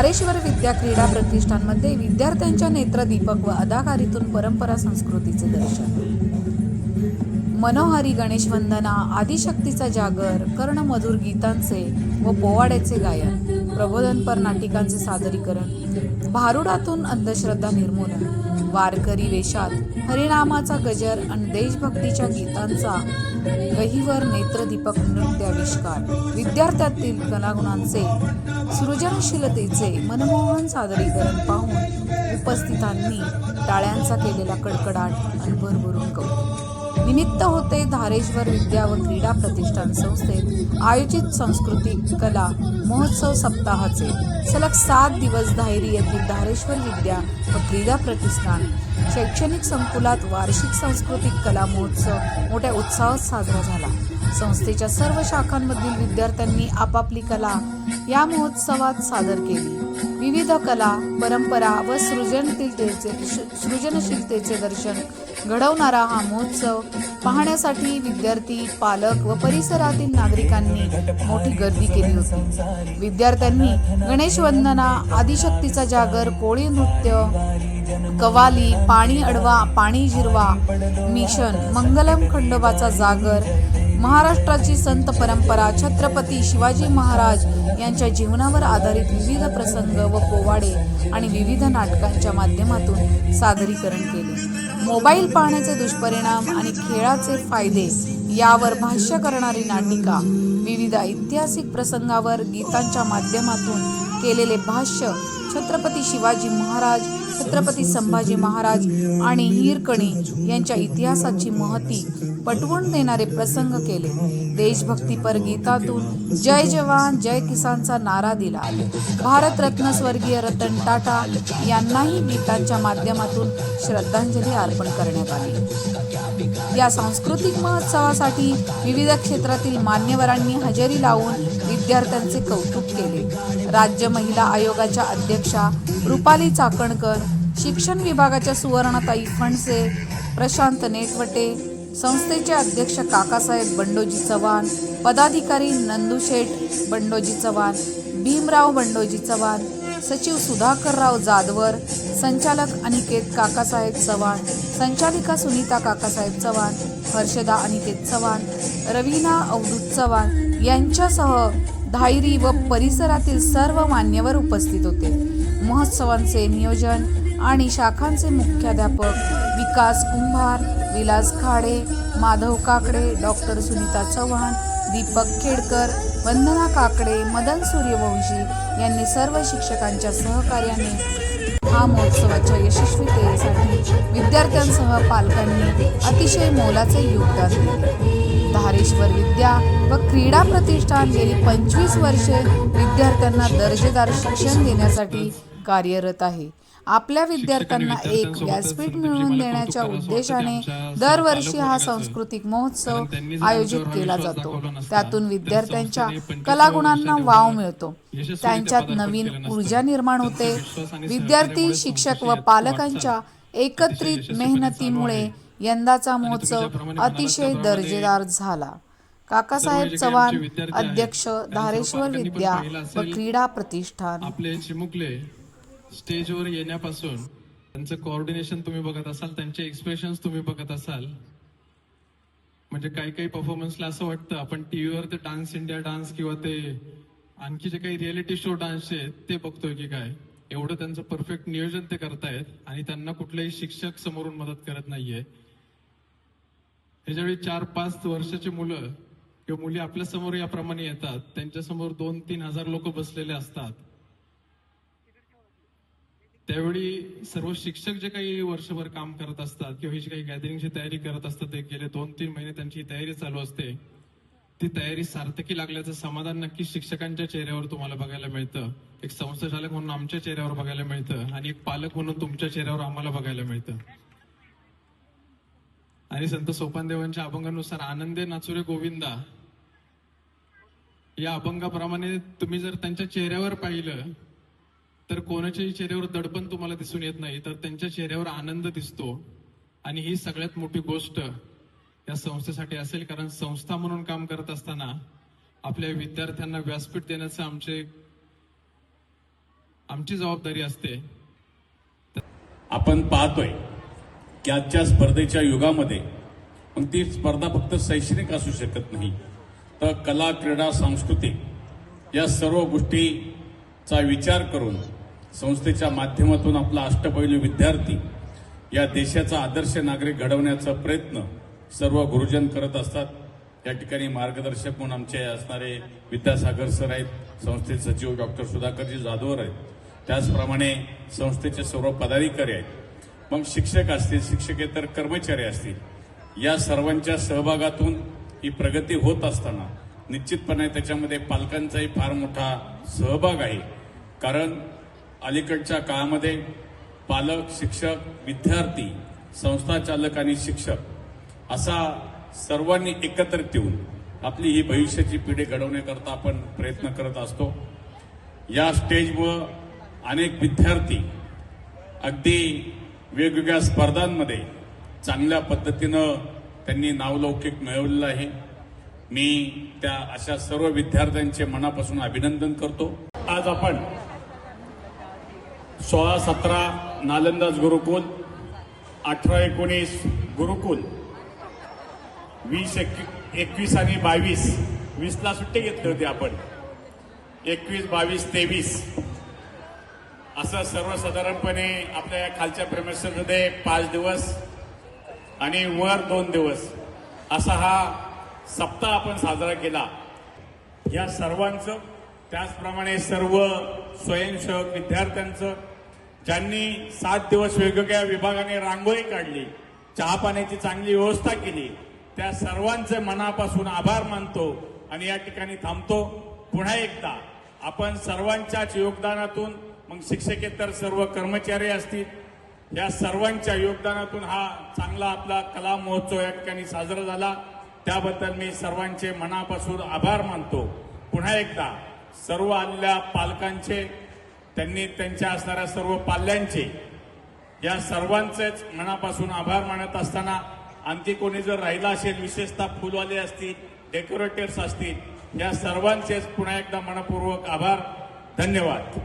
विद्या क्रीडा प्रतिष्ठानमध्ये विद्यार्थ्यांच्या नेत्रदीपक व अदाकारीतून परंपरा संस्कृतीचे दर्शन. मनोहारी गणेश वंदना आदिशक्तीचा जागर कर्णमधुर गीतांचे व पोवाड्याचे गायन. प्रबोधनपर नाटिकांचे सादरीकरण भारुडातून अंधश्रद्धा निर्मूलन वारकरी वेशात हरिनामाचा गजर आणि देशभक्तीच्या गीतांचा गहीवर नेत्रदीपक नृत्याविष्कार. विद्यार्थ्यातील कलागुणांचे सृजनशीलतेचे मनमोहन सादरीकरण पाहून उपस्थितांनी टाळ्यांचा केलेला कडकडाट आणि भरभरून कौतुक. निमित्त होते धारेश्वर विद्या व क्रीडा प्रतिष्ठान संस्थेत आयोजित सांस्कृतिक कला महोत्सव सप्ताहाचे. सलग सात दिवस धायरी येथील धारेश्वर विद्या व क्रीडा प्रतिष्ठान शैक्षणिक संकुलात वार्षिक सांस्कृतिक कला महोत्सव मोठ्या उत्साहात साजरा झाला. संस्थेच्या सर्व शाखांमधील विद्यार्थ्यांनी आपापली कला या महोत्सवात सादर केली. विविध कला परंपरा व सृजनशीलतेचे सृजनशीलतेचे दर्शन घडवणारा हा महोत्सव पाहण्यासाठी विद्यार्थी पालक व परिसरातील नागरिकांनी मोठी गर्दी केली होती. विद्यार्थ्यांनी गणेश वंदना आदिशक्तीचा जागर कोळी नृत्य कवाली पाणी अडवा पाणी जिरवा मिशन मंगलम खंडोबाचा जागर महाराष्ट्राची संत परंपरा छत्रपती शिवाजी महाराज यांच्या जीवनावर आधारित विविध प्रसंग व पोवाडे आणि विविध नाटकांच्या माध्यमातून सादरीकरण केले. मोबाईल पाहण्याचे दुष्परिणाम आणि खेळाचे फायदे यावर भाष्य करणारी नाटिका विविध ऐतिहासिक प्रसंगावर गीतांच्या माध्यमातून केलेले भाष्य छत्रपती शिवाजी महाराज छत्रपती संभाजी महाराज आणि हिरकणी यांच्या इतिहासाची महती पटवून देणारे प्रसंग केले. देशभक्तीपर गीतातून जय जवान जय किसानचा नारा दिला. भारतरत्न स्वर्गीय रतन टाटा यांनाही गीतांच्या माध्यमातून श्रद्धांजली अर्पण करण्यात आली. या सांस्कृतिक महोत्सवासाठी विविध क्षेत्रातील मान्यवरांनी हजेरी लावून विद्यार्थ्यांचे कौतुक केले. राज्य महिला आयोगाच्या अध्यक्षा रुपाली चाकणकर शिक्षण विभागाच्या सुवर्णताई फणसे प्रशांत नेटवटे संस्थेचे अध्यक्ष काकासाहेब बंडोजी चव्हाण पदाधिकारी नंदू शेठ बंडोजी चव्हाण भीमराव बंडोजी चव्हाण सचिव सुधाकरराव जाधवर संचालक अनिकेत काकासाहेब चव्हाण संचालिका सुनीता काकासाहेब चव्हाण हर्षदा अनिकेत चव्हाण रवीना अवधूत चव्हाण यांच्यासह धायरी व परिसरातील सर्व मान्यवर उपस्थित होते. महोत्सवांचे नियोजन आणि शाखांचे मुख्याध्यापक विकास कुंभार विलास खाडे माधव काकडे डॉक्टर सुनीता चव्हाण दीपक खेडकर वंदना काकडे मदन सूर्यवंशी यांनी सर्व शिक्षकांच्या सहकार्याने हा महोत्सवाच्या यशस्वीतेसाठी विद्यार्थ्यांसह पालकांनी अतिशय मोलाचे योगदान दिले. धारेश्वर विद्या व क्रीडा प्रतिष्ठान गेली पंचवीस वर्षे विद्यार्थ्यांना दर्जेदार शिक्षण देण्यासाठी कार्यरत आहे. आपल्या विद्यार्थ्यांना एक व्यासपीठ मिळवून देण्याच्या उद्देशाने दरवर्षी हा सांस्कृतिक महोत्सव आयोजित केला जातो. त्यातून विद्यार्थ्यांच्या कलागुणांना वाव मिळतो. त्यांच्यात नवीन ऊर्जा निर्माण होते. विद्यार्थी शिक्षक व पालकांच्या एकत्रित मेहनतीमुळे यंदाचा महोत्सव अतिशय दर्जेदार झाला. काकासाहेब चव्हाण अध्यक्ष धारेश्वर विद्या व क्रीडा प्रतिष्ठान. स्टेजवर येण्यापासून त्यांचं कोऑर्डिनेशन तुम्ही बघत असाल त्यांचे एक्सप्रेशन तुम्ही बघत असाल म्हणजे काही काही परफॉर्मन्सला असं वाटतं आपण टीव्हीवर ते डान्स इंडिया डान्स किंवा ते आणखी जे काही रियालिटी शो डान्स आहेत ते बघतोय की काय? एवढं त्यांचं परफेक्ट नियोजन ते करतायत आणि त्यांना कुठलेही शिक्षक समोरून मदत करत नाहीये. ह्याच्यावेळी चार पाच वर्षाची मुलं किंवा मुली आपल्यासमोर याप्रमाणे येतात त्यांच्यासमोर दोन तीन हजार लोक बसलेले असतात. त्यावेळी सर्व शिक्षक जे काही वर्षभर काम करत असतात किंवा ही जी काही गॅदरिंगची तयारी करत असतात ते गेले दोन तीन महिने त्यांची तयारी चालू असते. ती तयारी सार्थकी लागल्याचं समाधान नक्की शिक्षकांच्या चेहऱ्यावर तुम्हाला बघायला मिळतं. एक संस्थाचालक म्हणून आमच्या चेहऱ्यावर बघायला मिळतं आणि एक पालक म्हणून तुमच्या चेहऱ्यावर आम्हाला बघायला मिळतं. आणि संत सोपानदेवांच्या अभंगानुसार आनंदे नाचुरे गोविंदा. या अभंगाप्रमाणे तुम्ही जर त्यांच्या चेहऱ्यावर पाहिलं तर कोणाच्याही चेहऱ्यावर दडपण तुम्हाला दिसून येत नाही तर त्यांच्या चेहऱ्यावर आनंद दिसतो. आणि ही सगळ्यात मोठी गोष्ट या संस्थेसाठी असेल कारण संस्था म्हणून काम करत असताना आपल्या विद्यार्थ्यांना व्यासपीठ देण्याचं आमचे आमची जबाबदारी असते. आपण पाहतोय की आजच्या स्पर्धेच्या युगामध्ये मग ती स्पर्धा फक्त शैक्षणिक असू शकत नाही तर कला क्रीडा सांस्कृतिक या सर्व गोष्टीचा विचार करून संस्थेच्या माध्यमातून आपला अष्टपैलू विद्यार्थी या देशाचा आदर्श नागरिक घडवण्याचा प्रयत्न सर्व गुरुजन करत असतात. या ठिकाणी मार्गदर्शक म्हणून आमचे असणारे विद्यासागर सर आहेत संस्थेचे सचिव डॉक्टर सुधाकरजी जाधवर आहेत. त्याचप्रमाणे संस्थेचे सर्व पदाधिकारी आहेत. मग शिक्षक असतील शिक्षकेतर कर्मचारी असतील या सर्वांच्या सहभागातून ही प्रगती होत असताना निश्चितपणे त्याच्यामध्ये पालकांचाही फार मोठा सहभाग आहे. कारण अलीकडच्या काळामध्ये पालक शिक्षक विद्यार्थी संस्था चालक आणि शिक्षक असा सर्वांनी एकत्रित येऊन आपली ही भविष्याची पिढी घडवण्याकरता आपण प्रयत्न करत असतो. या स्टेजवर अनेक विद्यार्थी अगदी वेगवेगळ्या स्पर्धांमध्ये चांगल्या पद्धतीनं त्यांनी नावलौकिक मिळवलेलं आहे. मी त्या अशा सर्व विद्यार्थ्यांचे मनापासून अभिनंदन करतो. आज आपण सोळा सतरा नालंदाज गुरुकुल अठरा एकोणीस गुरुकुल वीस एक एकवीस आणि बावीस. वीसला सुट्टी घेतली होती आपण. एकवीस बावीस तेवीस. असं सर्वसाधारणपणे आपल्या या खालच्या प्रेमेसरमध्ये पाच दिवस आणि वर दोन दिवस असा हा सप्ताह आपण साजरा केला. या सर्वांचं त्याचप्रमाणे सर्व स्वयंसेवक विद्यार्थ्यांचं ज्यांनी सात दिवस वेगवेगळ्या विभागाने रांगोळी काढली चहा पाण्याची चांगली व्यवस्था केली त्या सर्वांचे मनापासून आभार मानतो आणि या ठिकाणी थांबतो. पुन्हा एकदा आपण सर्वांच्याच योगदानातून मग शिक्षकेतर सर्व कर्मचारी असतील या सर्वांच्या योगदानातून हा चांगला आपला कला महोत्सव या ठिकाणी साजरा झाला. त्याबद्दल मी सर्वांचे मनापासून आभार मानतो. पुन्हा एकदा सर्व आलेल्या पालकांचे त्यांनी त्यांच्या असणाऱ्या सर्व पाल्यांचे या सर्वांचेच मनापासून आभार मानत असताना आणखी कोणी जर राहिला असेल विशेषतः फुलवाले असतील डेकोरेटर्स असतील या सर्वांचेच पुन्हा एकदा मनपूर्वक आभार धन्यवाद.